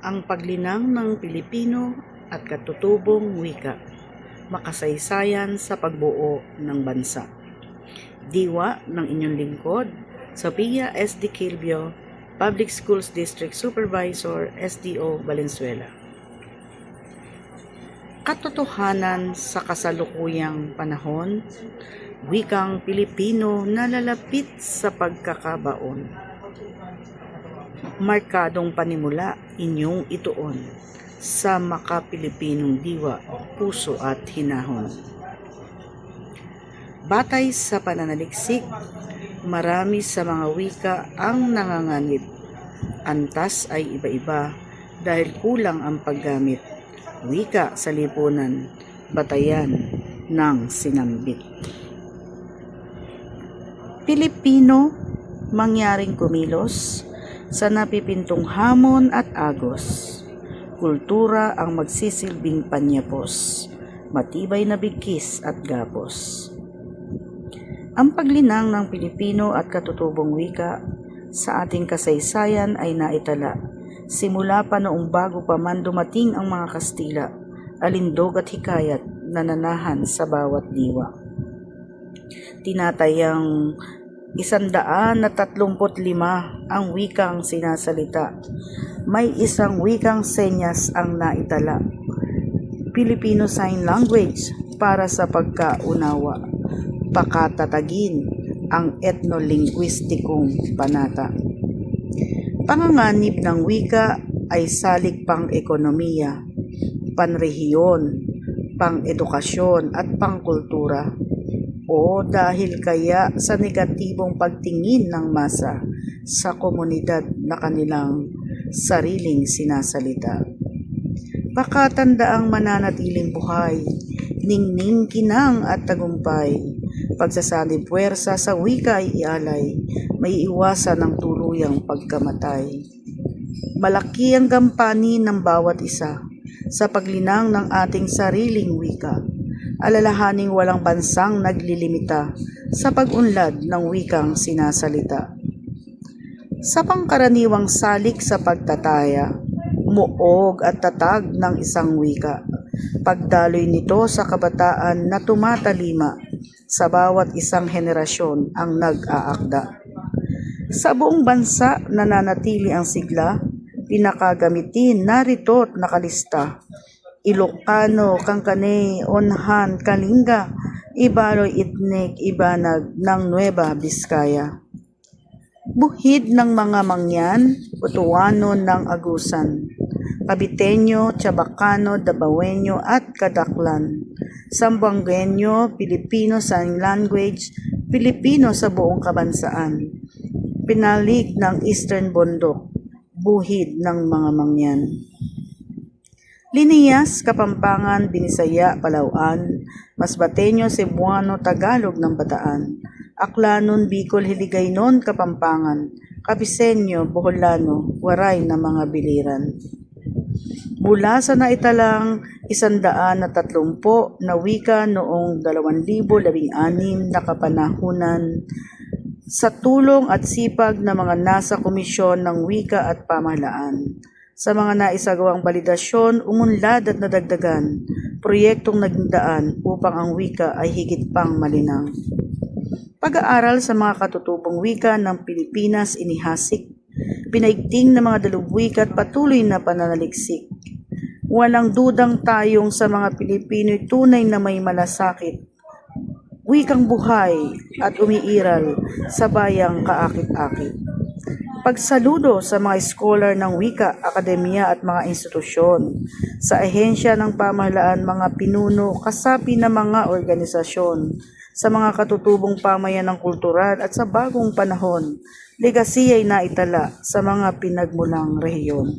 ang paglinang ng Pilipino at katutubong wika, makasaysayan sa pagbuo ng bansa. Diwa ng inyong lingkod, Sophia S. D. Kilvio, Public Schools District Supervisor, SDO, Valenzuela. Katotohanan sa kasalukuyang panahon, wikang Pilipino na lalapit sa pagkakabaon markadong panimula inyong ituon sa makapilipinong diwa, puso at hinahon. Batay sa pananaliksik, marami sa mga wika ang nanganganib. Antas ay iba-iba dahil kulang ang paggamit. Wika sa lipunan, batayan ng sinambit. Pilipino, mangyaring kumilos, sa napipintong hamon at agos. Kultura ang magsisilbing panyapos, matibay na bigkis at gapos. Ang paglinang ng Pilipino at katutubong wika sa ating kasaysayan ay naitala simula pa noong bago pa man dumating ang mga Kastila, alindog at hikayat na nanahan sa bawat diwa. Tinatayang Isandaan na tatlumput lima ang wikang sinasalita. May isang wikang senyas ang naitala. Filipino Sign Language para sa pagkaunawa. Pakatatagin ang etnolinguistikong panata. Panganganib ng wika ay salik pang ekonomiya, panrehiyon, pang-edukasyon at pangkultura o dahil kaya sa negatibong pagtingin ng masa sa komunidad na kanilang sariling sinasalita. Pakatandaang mananatiling buhay, ningning kinang at tagumpay, pagsasanib puwersa sa wika ay ialay, may iwasan ng tuluyang pagkamatay. Malaki ang gampanin ng bawat isa sa paglinang ng ating sariling wika alalahaning walang bansang naglilimita sa pag-unlad ng wikang sinasalita. Sa pangkaraniwang salik sa pagtataya, muog at tatag ng isang wika, pagdaloy nito sa kabataan na tumatalima sa bawat isang henerasyon ang nag-aakda. Sa buong bansa nananatili ang sigla, pinakagamitin narito't nakalista Ilocano, Kangkane, Onhan, Kalinga, Ibaloy Itnik, Ibanag ng Nueva Vizcaya. Buhid ng mga mangyan, Butuano ng Agusan, Kabitenyo, Chabacano, Dabawenyo at Kadaklan. Sambuanguenyo, Pilipino Sign Language, Pilipino sa buong kabansaan. Pinalig ng Eastern Bundok, buhid ng mga mangyan. Liniyas, Kapampangan, Binisaya, Palauan, Masbateño, Cebuano, Tagalog ng Bataan, Aklanon, Bicol, Hiligaynon, Kapampangan, Kabisenyo, Boholano, Waray na mga biliran. Mula sa naitalang isandaan na tatlumpo na wika noong 2016 na kapanahunan sa tulong at sipag ng mga nasa komisyon ng wika at pamahalaan sa mga naisagawang validasyon, umunlad at nadagdagan, proyektong naging daan upang ang wika ay higit pang malinang. Pag-aaral sa mga katutubong wika ng Pilipinas inihasik, pinaigting ng mga dalubwika at patuloy na pananaliksik. Walang dudang tayong sa mga Pilipino'y tunay na may malasakit, wikang buhay at umiiral sa bayang kaakit-akit. Pagsaludo sa mga scholar ng wika, akademya at mga institusyon, sa ahensya ng pamahalaan, mga pinuno, kasapi na mga organisasyon, sa mga katutubong pamayan ng kultural at sa bagong panahon, legasya ay naitala sa mga pinagmulang rehiyon.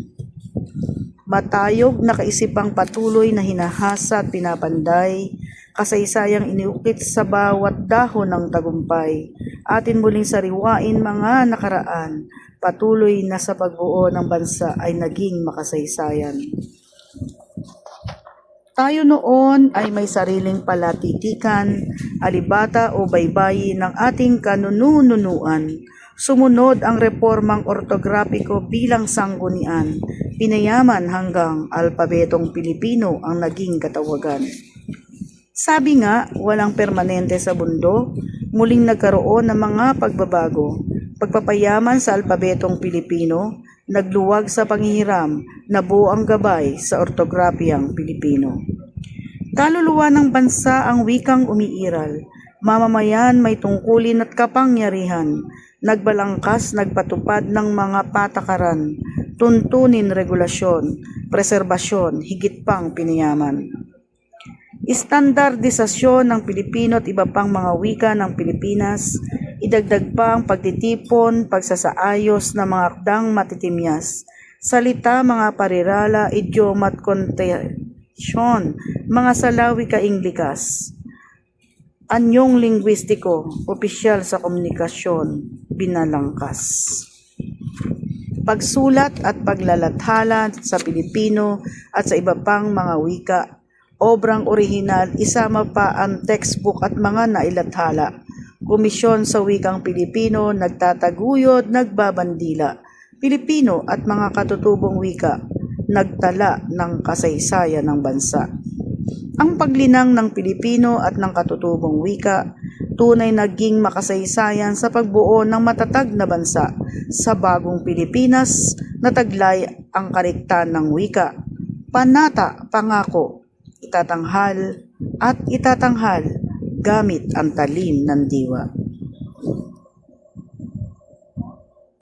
Matayog na kaisipang patuloy na hinahasa at pinapanday, kasaysayang iniukit sa bawat dahon ng tagumpay, atin muling sariwain mga nakaraan patuloy na sa pagbuo ng bansa ay naging makasaysayan. Tayo noon ay may sariling palatitikan, alibata o baybayi ng ating kanununuan, Sumunod ang reformang ortografiko bilang sanggunian, pinayaman hanggang alpabetong Pilipino ang naging katawagan. Sabi nga, walang permanente sa mundo, muling nagkaroon ng mga pagbabago. Pagpapayaman sa alpabetong Pilipino, nagluwag sa panghihiram, nabuo ang gabay sa ortografiyang Pilipino. Kaluluwa ng bansa ang wikang umiiral, mamamayan may tungkulin at kapangyarihan, nagbalangkas, nagpatupad ng mga patakaran, tuntunin regulasyon, preserbasyon, higit pang pinayaman. Istandardisasyon ng Pilipino at iba pang mga wika ng Pilipinas, idagdag pa ang pagtitipon, pagsasaayos ng mga akdang matitimyas, salita, mga parirala, idioma at kontesyon, mga salawi kaing likas. Anyong linguistiko, opisyal sa komunikasyon, binalangkas. Pagsulat at paglalathala sa Pilipino at sa iba pang mga wika, obrang orihinal, isama pa ang textbook at mga nailathala. Komisyon sa wikang Pilipino, nagtataguyod, nagbabandila. Pilipino at mga katutubong wika, nagtala ng kasaysayan ng bansa. Ang paglinang ng Pilipino at ng katutubong wika, tunay naging makasaysayan sa pagbuo ng matatag na bansa sa bagong Pilipinas na taglay ang kariktan ng wika. Panata, pangako, itatanghal at itatanghal gamit ang talim ng diwa.